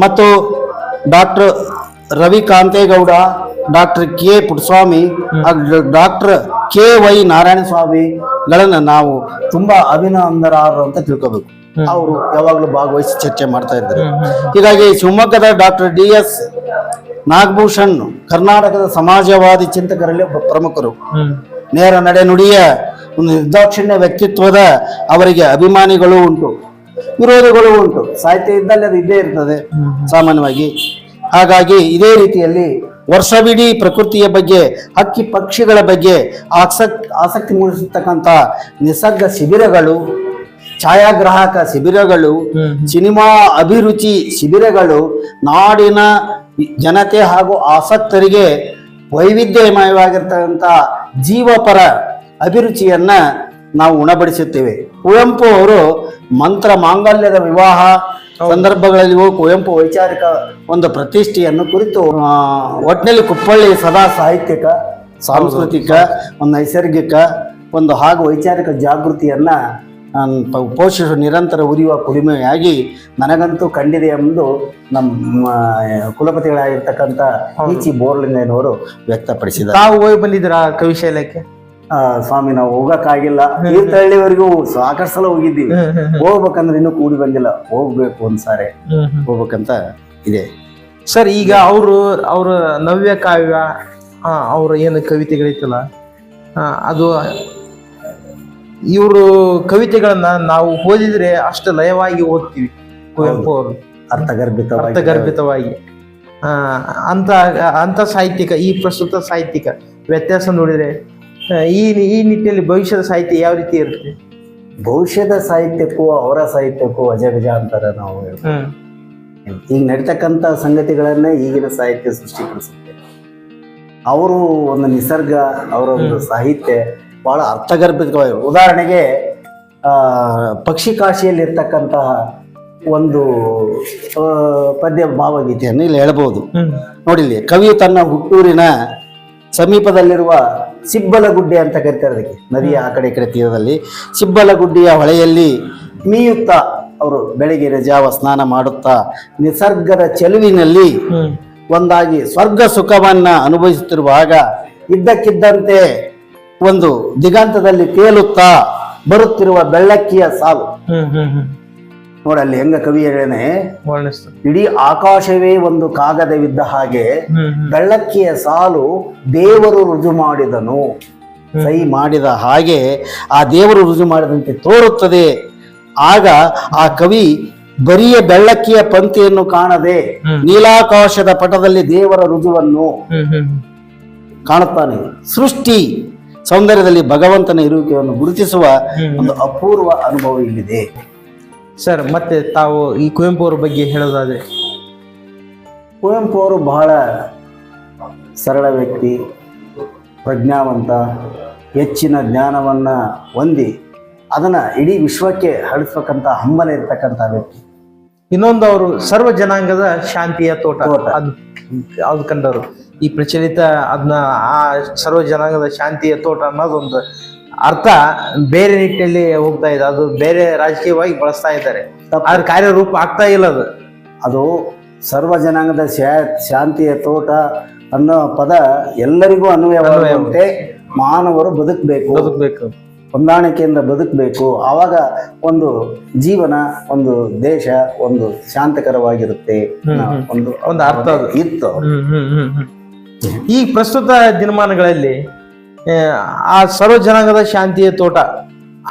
ಮತ್ತು doctor Ravi Kantegowda doctor K Puttaswamy doctor K Y Narayana ಸ್ವಾಮಿಗಳನ್ನ ನಾವು ತುಂಬಾ ಅಭಿನಂದರಾರರು ಅಂತ ತಿಳ್ಕೋಬೇಕು. ಅವರು ಯಾವಾಗಲೂ ಭಾಗವಹಿಸಿ ಚರ್ಚೆ ಮಾಡ್ತಾ ಇದ್ದಾರೆ. ಹೀಗಾಗಿ ಶಿವಮೊಗ್ಗದ ಡಾಕ್ಟರ್ ಡಿ ಎಸ್ ನಾಗಭೂಷಣ್ ಕರ್ನಾಟಕದ ಸಮಾಜವಾದಿ ಚಿಂತಕರಲ್ಲಿ ಒಬ್ಬ ಪ್ರಮುಖರು. ನೇರ ನೇರ ನಡೆನುಡಿಯ ಒಂದು ನಿರ್ದಾಕ್ಷಿಣ್ಯ ವ್ಯಕ್ತಿತ್ವದ ಅವರಿಗೆ ಅಭಿಮಾನಿಗಳು ಉಂಟು ವಿರೋಧಿಗಳು ಉಂಟು. ಸಾಹಿತ್ಯ ಇದ್ದಲ್ಲಿ ಅದು ಇದ್ದೇ ಇರ್ತದೆ ಸಾಮಾನ್ಯವಾಗಿ. ಹಾಗಾಗಿ ಇದೇ ರೀತಿಯಲ್ಲಿ ವರ್ಷವಿಡೀ ಪ್ರಕೃತಿಯ ಬಗ್ಗೆ ಹಕ್ಕಿ ಪಕ್ಷಿಗಳ ಬಗ್ಗೆ ಆಸಕ್ತಿ ಆಸಕ್ತಿ ಮೂಡಿಸತಕ್ಕಂಥ ನಿಸರ್ಗ ಶಿಬಿರಗಳು ಛಾಯಾಗ್ರಾಹಕ ಶಿಬಿರಗಳು ಸಿನಿಮಾ ಅಭಿರುಚಿ ಶಿಬಿರಗಳು ನಾಡಿನ ಜನತೆ ಹಾಗೂ ಆಸಕ್ತರಿಗೆ ವೈವಿಧ್ಯಮಯವಾಗಿರ್ತಕ್ಕಂಥ ಜೀವಪರ ಅಭಿರುಚಿಯನ್ನ ನಾವು ಉಣಬಡಿಸುತ್ತೇವೆ. ಕುವೆಂಪು ಅವರು ಮಂತ್ರ ಮಾಂಗಲ್ಯದ ವಿವಾಹ ಸಂದರ್ಭಗಳಲ್ಲಿಯೂ ಕುವೆಂಪು ವೈಚಾರಿಕ ಒಂದು ಪ್ರತಿಷ್ಠೆಯನ್ನು ಕುರಿತು ಒಟ್ಟಿನಲ್ಲಿ ಕುಪ್ಪಳ್ಳಿ ಸದಾ ಸಾಹಿತ್ಯಿಕ ಸಾಂಸ್ಕೃತಿಕ ಒಂದು ನೈಸರ್ಗಿಕ ಒಂದು ಹಾಗೂ ವೈಚಾರಿಕ ಜಾಗೃತಿಯನ್ನ ಪೋಷಿಸುವ ನಿರಂತರ ಉರಿಯುವ ಕುಡಿಮೆಯಾಗಿ ನನಗಂತೂ ಕಂಡಿದೆ ಎಂದು ನಮ್ಮ ಕುಲಪತಿಗಳಾಗಿರ್ತಕ್ಕಂಥ ಈಚಿ ಬೋರ್ಲಿಂಗನವರು ವ್ಯಕ್ತಪಡಿಸಿದ್ದಾರೆ. ತಾವು ಹೋಗಿ ಬಂದಿದ್ದೀರಾ ಕವಿಶೈಲಕ್ಕೆ ಸ್ವಾಮಿ ನಾವು ಹೋಗಕ್ಕಾಗಿಲ್ಲ. ತೀರ್ಥಹಳ್ಳಿವರೆಗೂ ಸಾಕಷ್ಟು ಸಲ ಹೋಗಿದ್ದೀವಿ ಹೋಗ್ಬೇಕಂದ್ರೆ ಇನ್ನೂ ಕೂಡಿ ಬಂದಿಲ್ಲ. ಹೋಗ್ಬೇಕು ಒಂದ್ಸಾರಿ. ಹೋಗ್ಬೇಕಂತ ಇದೆ. ಸರ್ ಈಗ ಅವರು ಅವರ ನವ್ಯ ಕಾವ್ಯ ಅವ್ರ ಏನು ಕವಿತೆಗಳಿತ್ತಲ್ಲ ಅದು ಇವರು ಕವಿತೆಗಳನ್ನ ನಾವು ಓದಿದ್ರೆ ಅಷ್ಟು ಲಯವಾಗಿ ಓದ್ತೀವಿ. ಕುವೆಂಪು ಅವರು ಅರ್ಥಗರ್ಭಿತ ಅರ್ಥಗರ್ಭಿತವಾಗಿ. ಅಂತ ಅಂತ ಸಾಹಿತ್ಯಿಕ ಈ ಪ್ರಸ್ತುತ ಸಾಹಿತ್ಯಿಕ ವ್ಯತ್ಯಾಸ ನೋಡಿದ್ರೆ ಈ ಈ ನಿಟ್ಟಿನಲ್ಲಿ ಭವಿಷ್ಯದ ಸಾಹಿತ್ಯ ಯಾವ ರೀತಿ ಇರುತ್ತೆ? ಭವಿಷ್ಯದ ಸಾಹಿತ್ಯಕ್ಕೂ ಅವರ ಸಾಹಿತ್ಯಕ್ಕೂ ಅಜಗಜ ಅಂತಾರೆ ನಾವು ಈಗ ನಡೀತಕ್ಕಂಥ ಸಂಗತಿಗಳನ್ನೇ ಈಗಿನ ಸಾಹಿತ್ಯ ಸೃಷ್ಟಿಪಡಿಸುತ್ತೆ ಅವರು ಒಂದು ನಿಸರ್ಗ ಅವರ ಒಂದು ಸಾಹಿತ್ಯ ಬಹಳ ಅರ್ಥಗರ್ಭಿತವಾಗಿ ಉದಾಹರಣೆಗೆ ಆ, ಪಕ್ಷಿ ಕಾಶಿಯಲ್ಲಿರ್ತಕ್ಕಂತಹ ಒಂದು ಪದ್ಯ ಭಾವಗೀತೆಯನ್ನು ಇಲ್ಲಿ ಹೇಳ್ಬೋದು. ನೋಡಿಲಿ ನೋಡಿಲ್ಲಿ ಕವಿ ತನ್ನ ಹುಟ್ಟೂರಿನ ಸಮೀಪದಲ್ಲಿರುವ ಸಿಬ್ಬಲಗುಡ್ಡೆ ಅಂತ ಕರಿತಾರೆ ಅದಕ್ಕೆ. ನದಿಯ ಆ ಕಡೆ ಕಡೆ ತೀರದಲ್ಲಿ. ಸಿಬ್ಬಲಗುಡ್ಡೆಯ ಹೊಳೆಯಲ್ಲಿ ಮೀಯುತ್ತಾ ಅವರು ಬೆಳಗಿನ ರಜಾವ ಸ್ನಾನ ಮಾಡುತ್ತಾ ನಿಸರ್ಗದ ಚೆಲುವಿನಲ್ಲಿ ಒಂದಾಗಿ ಸ್ವರ್ಗ ಸುಖವನ್ನ ಅನುಭವಿಸುತ್ತಿರುವಾಗ ಇದ್ದಕ್ಕಿದ್ದಂತೆ ಒಂದು ದಿಗಂತದಲ್ಲಿ ತೇಲುತ್ತಾ ಬರುತ್ತಿರುವ ಬೆಳ್ಳಕ್ಕಿಯ ಸಾಲು. ಹ್ಮ್ ನೋಡಲ್ಲಿ ಹೆಂಗ ಕವಿ ಹೇಳೇನೆ ಇಡೀ ಆಕಾಶವೇ ಒಂದು ಕಾಗದವಿದ್ದ ಹಾಗೆ ಬೆಳ್ಳಕ್ಕಿಯ ಸಾಲು ದೇವರು ರುಜು ಮಾಡಿದನು. ಸೈ ಮಾಡಿದ ಹಾಗೆ ಆ ದೇವರು ರುಜು ಮಾಡಿದಂತೆ ತೋರುತ್ತದೆ. ಆಗ ಆ ಕವಿ ಬರಿಯ ಬೆಳ್ಳಕ್ಕಿಯ ಪಂಕ್ತಿಯನ್ನು ಕಾಣದೆ ನೀಲಾಕಾಶದ ಪಟದಲ್ಲಿ ದೇವರ ರುಜುವನ್ನು ಕಾಣುತ್ತಾನೆ. ಸೃಷ್ಟಿ ಸೌಂದರ್ಯದಲ್ಲಿ ಭಗವಂತನ ಇರುವಿಕೆಯನ್ನು ಗುರುತಿಸುವ ಒಂದು ಅಪೂರ್ವ ಅನುಭವ ಇಲ್ಲಿದೆ. ಸರ್ ಮತ್ತೆ ತಾವು ಈ ಕುವೆಂಪು ಅವ್ರ ಬಗ್ಗೆ ಹೇಳೋದಾದ್ರೆ? ಕುವೆಂಪು ಅವರು ಬಹಳ ಸರಳ ವ್ಯಕ್ತಿ ಪ್ರಜ್ಞಾವಂತ ಹೆಚ್ಚಿನ ಜ್ಞಾನವನ್ನು ಹೊಂದಿ ಅದನ್ನ ಇಡೀ ವಿಶ್ವಕ್ಕೆ ಹರಡಿಸ್ಬೇಕಂತ ಹಂಬಲ ಇರ್ತಕ್ಕಂಥ ವ್ಯಕ್ತಿ. ಇನ್ನೊಂದು ಅವರು ಸರ್ವ ಜನಾಂಗದ ಶಾಂತಿಯ ತೋಟ. ಅದು ಯಾವ್ದು ಕಂಡವರು ಈ ಪ್ರಚಲಿತ ಅದನ್ನ ಆ ಸರ್ವ ಜನಾಂಗದ ಶಾಂತಿಯ ತೋಟ ಅನ್ನೋದೊಂದು ಅರ್ಥ ಬೇರೆ ನಿಟ್ಟಿನಲ್ಲಿ ಹೋಗ್ತಾ ಇದೆ ಅದು ಬೇರೆ ರಾಜಕೀಯವಾಗಿ ಬಳಸ್ತಾ ಇದ್ದಾರೆ. ಅದ್ರ ಕಾರ್ಯರೂಪ ಆಗ್ತಾ ಇಲ್ಲ ಅದು ಅದು ಸರ್ವ ಜನಾಂಗದ ಶಾಂತಿಯ ತೋಟ ಅನ್ನೋ ಪದ ಎಲ್ಲರಿಗೂ ಅನ್ವಯವಾಗುವಂತೆ ಮಾನವರು ಬದುಕಬೇಕು ಬದುಕಬೇಕು ಹೊಂದಾಣಿಕೆಯಿಂದ ಬದುಕಬೇಕು ಆವಾಗ ಒಂದು ಜೀವನ ಒಂದು ದೇಶ ಒಂದು ಶಾಂತಕರವಾಗಿರುತ್ತೆ. ಒಂದು ಒಂದು ಅರ್ಥ ಅದು. ಇತ್ತು. ಈ ಪ್ರಸ್ತುತ ದಿನಮಾನಗಳಲ್ಲಿ ಆ, ಸರ್ವ ಜನಾಂಗದ ಶಾಂತಿಯ ತೋಟ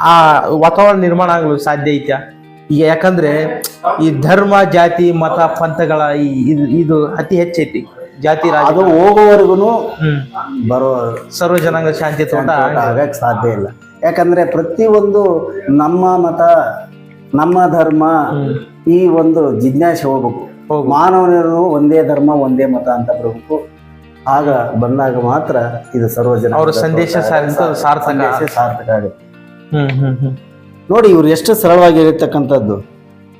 ಆ ವಾತಾವರಣ ನಿರ್ಮಾಣ ಆಗಲು ಸಾಧ್ಯ ಐತ್ಯಾ? ಈಗ ಯಾಕಂದ್ರೆ ಈ ಧರ್ಮ ಜಾತಿ ಮತ ಪಂಥಗಳ ಈ ಇದು ಅತಿ ಹೆಚ್ಚೈತಿ. ಜಾತಿ ರಾಜ. ಅದು ಹೋಗುವವರೆಗೂ ಬರೋ ಸರ್ವ ಜನಾಂಗ ಶಾಂತಿ ತೋಟ ಆಗಕ್ಕೆ ಸಾಧ್ಯ ಇಲ್ಲ. ಯಾಕಂದ್ರೆ ಪ್ರತಿಯೊಂದು ನಮ್ಮ ಮತ ನಮ್ಮ ಧರ್ಮ ಈ ಒಂದು ಜಿಜ್ಞಾಸೆ ಹೋಗ್ಬೇಕು. ಹೋಗು. ಮಾನವನರು ಒಂದೇ ಧರ್ಮ ಒಂದೇ ಮತ ಅಂತ ಬರಬೇಕು. ಆಗ ಬಂದಾಗ ಮಾತ್ರ ಇದು ಸರ್ವಜನ ಅವರ ಸಂದೇಶ ಸಾರ್ಥಕ. ಸಾರ್ಥಕ ಆಗುತ್ತೆ ನೋಡಿ ಇವ್ರು ಎಷ್ಟು ಸರಳವಾಗಿರತಕ್ಕಂಥದ್ದು.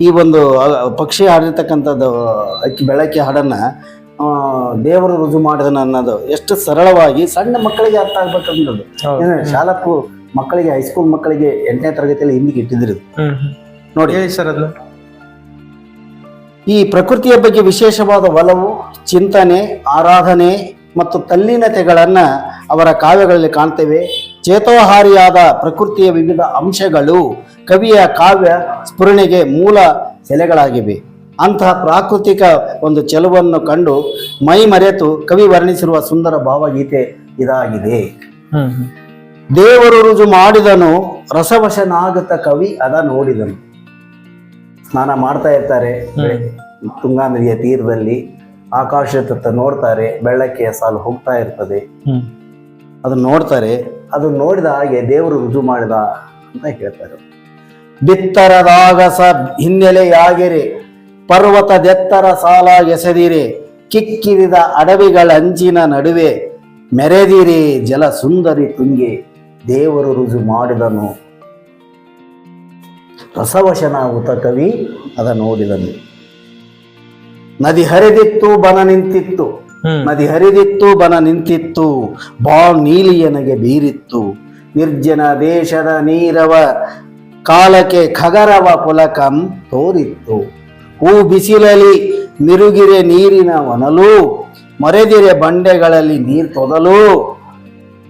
ಈ ಒಂದು ಪಕ್ಷಿ ಹಾಡಿರ್ತಕ್ಕಂಥದ್ದು ಅಕ್ಕಿ ಬೆಳಕಿ ಹಾಡನ್ನ ದೇವರು ರುಜು ಮಾಡಿದನ ಅನ್ನೋದು ಎಷ್ಟು ಸರಳವಾಗಿ ಸಣ್ಣ ಮಕ್ಕಳಿಗೆ ಅರ್ಥ ಆಗ್ಬೇಕನ್ನೋದು ಶಾಲಕ್ಕೂ ಶಾಲಾ ಮಕ್ಕಳಿಗೆ ಹೈಸ್ಕೂಲ್ ಮಕ್ಕಳಿಗೆ ಎಂಟನೇ ತರಗತಿಯಲ್ಲಿ ಹಿಂದಿಗೆ ಇಟ್ಟಿದ್ರು ನೋಡಿ. ಹೇಳಿ ಸರ್ ಅದು. ಈ ಪ್ರಕೃತಿಯ ಬಗ್ಗೆ ವಿಶೇಷವಾದ ಒಲವು ಚಿಂತನೆ ಆರಾಧನೆ ಮತ್ತು ತಲ್ಲೀನತೆಗಳನ್ನು ಅವರ ಕಾವ್ಯಗಳಲ್ಲಿ ಕಾಣ್ತೇವೆ. ಚೇತೋಹಾರಿಯಾದ ಪ್ರಕೃತಿಯ ವಿವಿಧ ಅಂಶಗಳು ಕವಿಯ ಕಾವ್ಯ ಸ್ಫುರಣೆಗೆ ಮೂಲ ಸೆಲೆಗಳಾಗಿವೆ. ಅಂತಹ ಪ್ರಾಕೃತಿಕ ಒಂದು ಚೆಲುವನ್ನು ಕಂಡು ಮೈ ಮರೆತು ಕವಿ ವರ್ಣಿಸಿರುವ ಸುಂದರ ಭಾವಗೀತೆ ಇದಾಗಿದೆ. ದೇವರು ರುಜು ಮಾಡಿದನು ರಸವಶನಾಗತ ಕವಿ ಅದ ನೋಡಿದನು. ಸ್ನಾನ ಮಾಡ್ತಾ ಇರ್ತಾರೆ. ತುಂಗಾ ನದಿಯ ತೀರದಲ್ಲಿ. ಆಕಾಶದತ್ತ ನೋಡ್ತಾರೆ ಬೆಳ್ಳಕ್ಕಿಯ ಸಾಲು ಹೋಗ್ತಾ ಇರ್ತದೆ. ಅದನ್ನ ನೋಡ್ತಾರೆ ಅದನ್ನ ನೋಡಿದ ಹಾಗೆ ದೇವರು ರುಜು ಮಾಡಿದ ಅಂತ ಹೇಳ್ತಾರೆ. ಬಿತ್ತರದಾಗಸ ಹಿನ್ನೆಲೆಯಾಗಿರಿ ಪರ್ವತದೆತ್ತರ ಸಾಲ ಎಸೆದಿರಿ ಕಿಕ್ಕಿರಿದ ಅಡವಿಗಳ ಅಂಚಿನ ನಡುವೆ ಮೆರೆದಿರಿ ಜಲ ಸುಂದರಿ ತುಂಗೆ ದೇವರು ರುಜು ಮಾಡಿದನು. ರಸವಶನಾಗುತ್ತ ಕವಿ ಅದ ನೋಡಿದನು. ನದಿ ಹರಿದಿತ್ತು ಬನ ನಿಂತಿತ್ತು. ನದಿ ಹರಿದಿತ್ತು ಬನ ನಿಂತಿತ್ತು. ಬಾ ನೀಲಿಯನಗೆ ಬೀರಿತ್ತು. ನಿರ್ಜನ ದೇಶದ ನೀರವ ಕಾಲಕ್ಕೆ ಖಗರವ ಪುಲಕಂ ತೋರಿತ್ತು. ಹೂ ಬಿಸಿಲಲಿ ಮಿರುಗಿರೆ ನೀರಿನ ಒನಲು ಮರೆದಿರೆ ಬಂಡೆಗಳಲ್ಲಿ ನೀರ್ ತೊದಲು.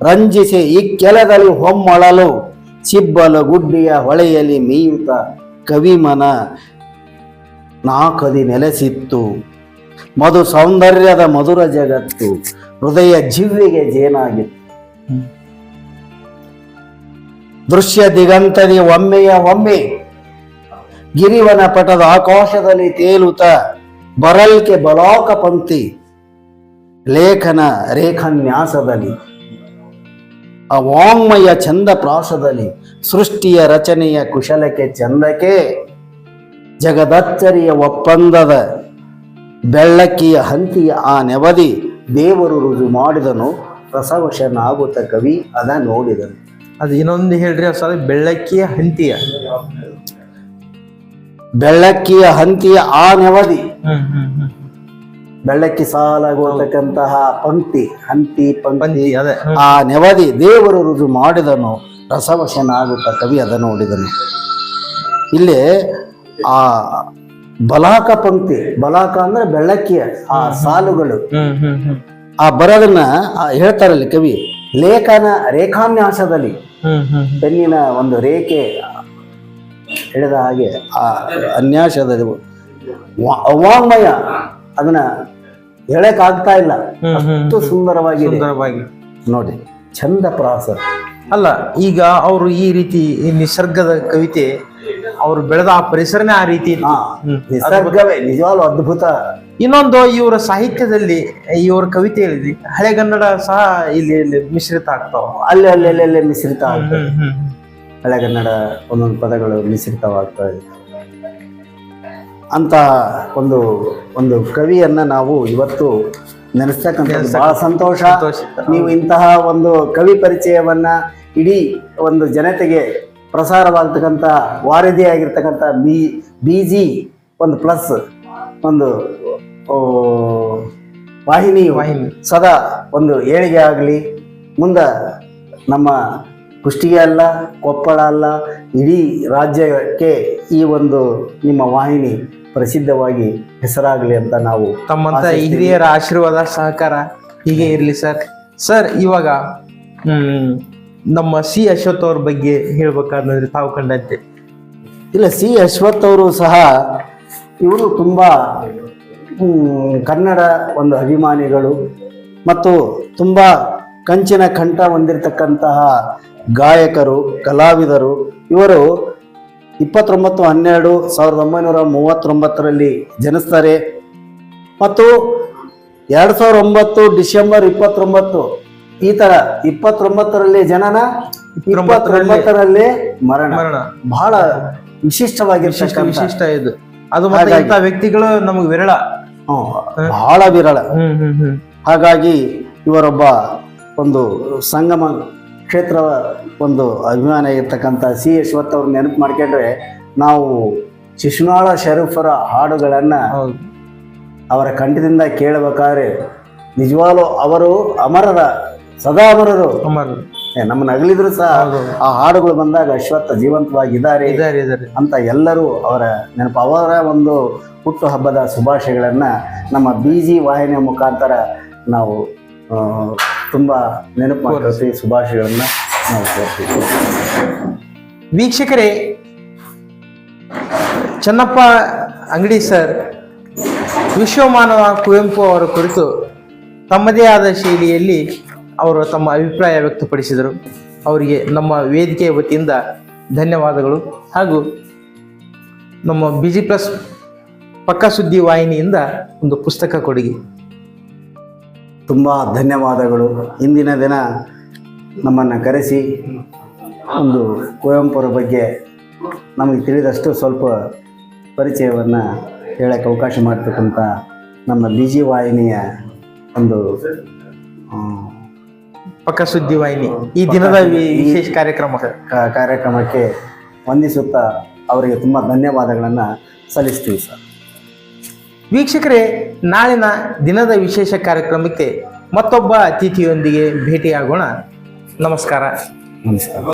ರಂಜಿಸಿ ಇಕ್ಕೆಲದಲ್ಲಿ ಹೊಮ್ಮೊಳಲು ಚಿಬ್ಬಲು ಗುಡ್ಡಿಯ ಹೊಳೆಯಲ್ಲಿ ಮೀಯುತ ಕವಿಮನ ನಾಕದಿ ನೆಲೆಸಿತ್ತು ಮಧು ಸೌಂದರ್ಯದ ಮಧುರ ಜಗತ್ತು ಹೃದಯ ಜಿವ್ವಿಗೆ ಜೇನಾಗಿತ್ತು. ದೃಶ್ಯ ದಿಗಂತದಿ ಒಮ್ಮೆಯ ಒಮ್ಮೆ ಗಿರಿವನ ಪಟದ ಆಕಾಶದಲ್ಲಿ ತೇಲುತ ಬರಲ್ಕೆ ಬಲಾಕ ಪಂಕ್ತಿ ಲೇಖನ ರೇಖನ್ಯಾಸದಲ್ಲಿ ಆ ವಾಂಗ್ಮಯ ಚಂದ ಪ್ರಾಸದಲ್ಲಿ ಸೃಷ್ಟಿಯ ರಚನೆಯ ಕುಶಲಕ್ಕೆ ಚಂದಕ್ಕೆ ಜಗದಚ್ಚರಿಯ ಒಪ್ಪಂದದ ಬೆಳ್ಳಕ್ಕಿಯ ಹಂತಿಯ ಆ ನೆವದಿ ದೇವರು ರುಜು ಮಾಡಿದನು ರಸವಶನಾಗುತ್ತ ಕವಿ ಅದ ನೋಡಿದನು. ಅದು ಇನ್ನೊಂದು ಹೇಳ್ರಿ ಸರ್ ಬೆಳ್ಳಕ್ಕಿಯ ಹಂತಿಯ. ಬೆಳ್ಳಕ್ಕಿಯ ಹಂತಿಯ ಆ ನೆವದಿ. ಬೆಳ್ಳಕ್ಕಿ ಸಾಲಾಗುವಂತಕ್ಕಂತಹ ಪಂಕ್ತಿ ಹಂತಿ ಪಂಕ್ತಿ ಆ ನೆವದಿ ದೇವರು ರುಜು ಮಾಡಿದನು ರಸವಶನಾಗುತ್ತ ಕವಿ ಅದ ನೋಡಿದನು. ಇಲ್ಲಿ ಆ ಬಲಾಕ ಪಂಕ್ತಿ ಬಲಾಕ ಅಂದ್ರೆ ಬೆಳ್ಳಕ್ಕಿಯ ಆ ಸಾಲುಗಳು. ಆ ಬರೋದನ್ನ ಹೇಳ್ತಾರಲ್ಲಿ ಕವಿ ಲೇಖನ ರೇಖಾನ್ಯಾಸದಲ್ಲಿ. ಬೆನ್ನಿನ ಪೆನ್ನಿನ ಒಂದು ರೇಖೆ ಹೇಳಿದ ಹಾಗೆ ಆ ಅನ್ಯಾಸದ ವಾಂಗ್ಮಯ ಅದನ್ನ ಹೇಳಕ್ ಆಗ್ತಾ ಇಲ್ಲ ಅಷ್ಟು ಸುಂದರವಾಗಿ ಸುಂದರವಾಗಿ. ನೋಡಿ ಚಂದ ಪ್ರಾಸ. ಅಲ್ಲ ಈಗ ಅವರು ಈ ರೀತಿ ನಿಸರ್ಗದ ಕವಿತೆ ಅವ್ರು ಬೆಳೆದ ಆ ಪರಿಸರನೇ ಆ ರೀತಿ ಇತ್ತು. ಹ್ಮ್. ನಿಸರ್ಗವೇ ನಿಜವಾಗ್ಲೂ ಅದ್ಭುತ ಇನ್ನೊಂದು ಇವರ ಸಾಹಿತ್ಯದಲ್ಲಿ ಇವರ ಕವಿತೆಯಲ್ಲಿ ಹಳೆಗನ್ನಡ ಸಹ ಇಲ್ಲಿ ಇಲ್ಲಿ ಮಿಶ್ರಿತ ಆಗ್ತಾವ ಅಲ್ಲಿ ಅಲ್ಲಿ ಅಲ್ಲಿ ಅಲ್ಲಿ ಮಿಶ್ರಿತ ಆಗ್ತದೆ. ಹಳೆಗನ್ನಡ ಒಂದೊಂದು ಪದಗಳು ಮಿಶ್ರಿತವಾಗ್ತಾ ಇದೆ ಅಂತ ಒಂದು ಒಂದು ಕವಿಯನ್ನ ನಾವು ಇವತ್ತು ನೆನೆಸ್ತಕ್ಕಂಥ ಬಹಳ ಸಂತೋಷ ಸಂತೋಷ. ನೀವು ಇಂತಹ ಒಂದು ಕವಿ ಪರಿಚಯವನ್ನ ಇಡೀ ಒಂದು ಜನತೆಗೆ ಪ್ರಸಾರವಾಗ್ತಕ್ಕಂಥ ವಾರಧಿಯಾಗಿರ್ತಕ್ಕಂಥ ಬಿ ಬಿ ಜಿ ಒಂದು ಪ್ಲಸ್ ಒಂದು ವಾಹಿನಿ ವಾಹಿನಿ. ಸದಾ ಒಂದು ಏಳಿಗೆ ಆಗಲಿ ಮುಂದೆ ನಮ್ಮ ಕುಷ್ಟಿಗೆ ಅಲ್ಲ ಕೊಪ್ಪಳ ಅಲ್ಲ ಇಡೀ ರಾಜ್ಯಕ್ಕೆ ಈ ಒಂದು ನಿಮ್ಮ ವಾಹಿನಿ ಪ್ರಸಿದ್ಧವಾಗಿ ಹೆಸರಾಗಲಿ ಅಂತ ನಾವು ತಮ್ಮಂತ. ಹಿರಿಯರ ಆಶೀರ್ವಾದ ಸಹಕಾರ ಹೀಗೆ ಇರಲಿ ಸರ್ ಸರ್ ಇವಾಗ ನಮ್ಮ ಸಿ ಅಶ್ವಥ್ ಅವ್ರ ಬಗ್ಗೆ ಹೇಳ್ಬೇಕಾದ್ರೆ ತಾವು ಕಂಡಂತೆ. ಇಲ್ಲ, ಸಿ ಅಶ್ವಥ್ ಅವರು ಸಹ ಇವರು ತುಂಬ ಕನ್ನಡ ಒಂದು ಅಭಿಮಾನಿಗಳು ಮತ್ತು ತುಂಬ ಕಂಚಿನ ಕಂಠ ಹೊಂದಿರತಕ್ಕಂತಹ ಗಾಯಕರು, ಕಲಾವಿದರು. ಇವರು ಇಪ್ಪತ್ತೊಂಬತ್ತು, ಹನ್ನೆರಡು, ಸಾವಿರದ ಒಂಬೈನೂರ ಮೂವತ್ತೊಂಬತ್ತರಲ್ಲಿ ಜನಿಸ್ತಾರೆ. ಮತ್ತು ಎರಡು ಸಾವಿರದ ಒಂಬತ್ತು ಡಿಸೆಂಬರ್ ಇಪ್ಪತ್ತೊಂಬತ್ತು ಈ ತರ ಇಪ್ಪತ್ತೊಂಬತ್ತರಲ್ಲಿ ಜನನ ಇಪ್ಪತ್ತೊಂಬತ್ತರಲ್ಲಿ ಮರಣ. ಮರಣ. ಬಹಳ ವಿಶಿಷ್ಟವಾಗಿ ವಿಶಿಷ್ಟವಾಗಿರ್ತಕ್ಕಂಥ ವಿಶಿಷ್ಟ ಇದು. ಅದು ಮತ್ತೆ ಇಂಥ ವ್ಯಕ್ತಿಗಳು ನಮಗೆ ವಿರಳ. ಬಹಳ ವಿರಳ. ಹಾಗಾಗಿ ಇವರೊಬ್ಬ ಒಂದು ಸಂಗಮ ಕ್ಷೇತ್ರ ಒಂದು ಅಭಿಮಾನ ಇರ್ತಕ್ಕಂಥ ಸಿ ಯಶವತ್ ಅವ್ರ ನೆನಪು ಮಾಡ್ಕೊಂಡ್ರೆ ನಾವು ಶಿಶುನಾಳ ಶರೀಫರ ಹಾಡುಗಳನ್ನ ಅವರ ಕಂಠದಿಂದ ಕೇಳಬೇಕಾದ್ರೆ ನಿಜವಾಗ್ಲೂ ಅವರು ಅಮರರ ಸದಾ ಅಮರರು ನಮ್ಮನ್ನ ಅಗಲಿದ್ರು ಸಹ. ಆ ಹಾಡುಗಳು ಬಂದಾಗ ಅಶ್ವತ್ಥ ಜೀವಂತವಾಗಿದ್ದಾರೆ. ಅಂತ ಎಲ್ಲರೂ ಅವರ ನೆನಪು. ಅವರ ಒಂದು ಹುಟ್ಟು ಹಬ್ಬದ ಶುಭಾಶಯಗಳನ್ನ ನಮ್ಮ ಬಿಜಿ ವಾಹಿನಿಯ ಮುಖಾಂತರ ನಾವು ತುಂಬಾ ನೆನಪು ಮಾಡ್ಕೊಳ್ತೀವಿ ಶುಭಾಶಯಗಳನ್ನ ನಾವು ಕೋರ್ತೀವಿ ವೀಕ್ಷಕರೇ ಚನ್ನಪ್ಪ ಅಂಗಡಿ ಸರ್ ವಿಶ್ವಮಾನವ ಕುವೆಂಪು ಅವರ ಕುರಿತು ತಮ್ಮದೇ ಆದ ಶೈಲಿಯಲ್ಲಿ ಅವರು ತಮ್ಮ ಅಭಿಪ್ರಾಯ ವ್ಯಕ್ತಪಡಿಸಿದರು. ಅವರಿಗೆ ನಮ್ಮ ವೇದಿಕೆಯ ವತಿಯಿಂದ ಧನ್ಯವಾದಗಳು. ಹಾಗೂ ನಮ್ಮ ಬಿ ಜಿ ಪ್ಲಸ್ ಪಕ್ಕ ಸುದ್ದಿ ವಾಹಿನಿಯಿಂದ ಒಂದು ಪುಸ್ತಕ ಕೊಡುಗೆ. ತುಂಬ ಧನ್ಯವಾದಗಳು. ಇಂದಿನ ದಿನ ನಮ್ಮನ್ನು ಕರೆಸಿ ಒಂದು ಕುವೆಂಪುರ ಬಗ್ಗೆ ನಮಗೆ ತಿಳಿದಷ್ಟು ಸ್ವಲ್ಪ ಪರಿಚಯವನ್ನು ಹೇಳಕ್ಕೆ ಅವಕಾಶ ಮಾಡ್ತಕ್ಕಂಥ ನಮ್ಮ ಬಿ ಜಿ ವಾಹಿನಿಯ ಒಂದು ಪಕ್ಕ ಸುದ್ದಿವಾಹಿನಿ ಈ ದಿನದ ವಿ- ವಿಶೇಷ ಕಾರ್ಯಕ್ರಮ ಕ- ಕಾರ್ಯಕ್ರಮಕ್ಕೆ ವಂದಿಸುತ್ತಾ ಅವರಿಗೆ ತುಂಬ ಧನ್ಯವಾದಗಳನ್ನು ಸಲ್ಲಿಸ್ತೀವಿ ಸರ್. ವೀಕ್ಷಕರೇ ನಾಳಿನ ದಿನದ ವಿಶೇಷ ಕಾರ್ಯಕ್ರಮಕ್ಕೆ ಮತ್ತೊಬ್ಬ ಅತಿಥಿಯೊಂದಿಗೆ ಭೇಟಿಯಾಗೋಣ. ನಮಸ್ಕಾರ. ನಮಸ್ಕಾರ.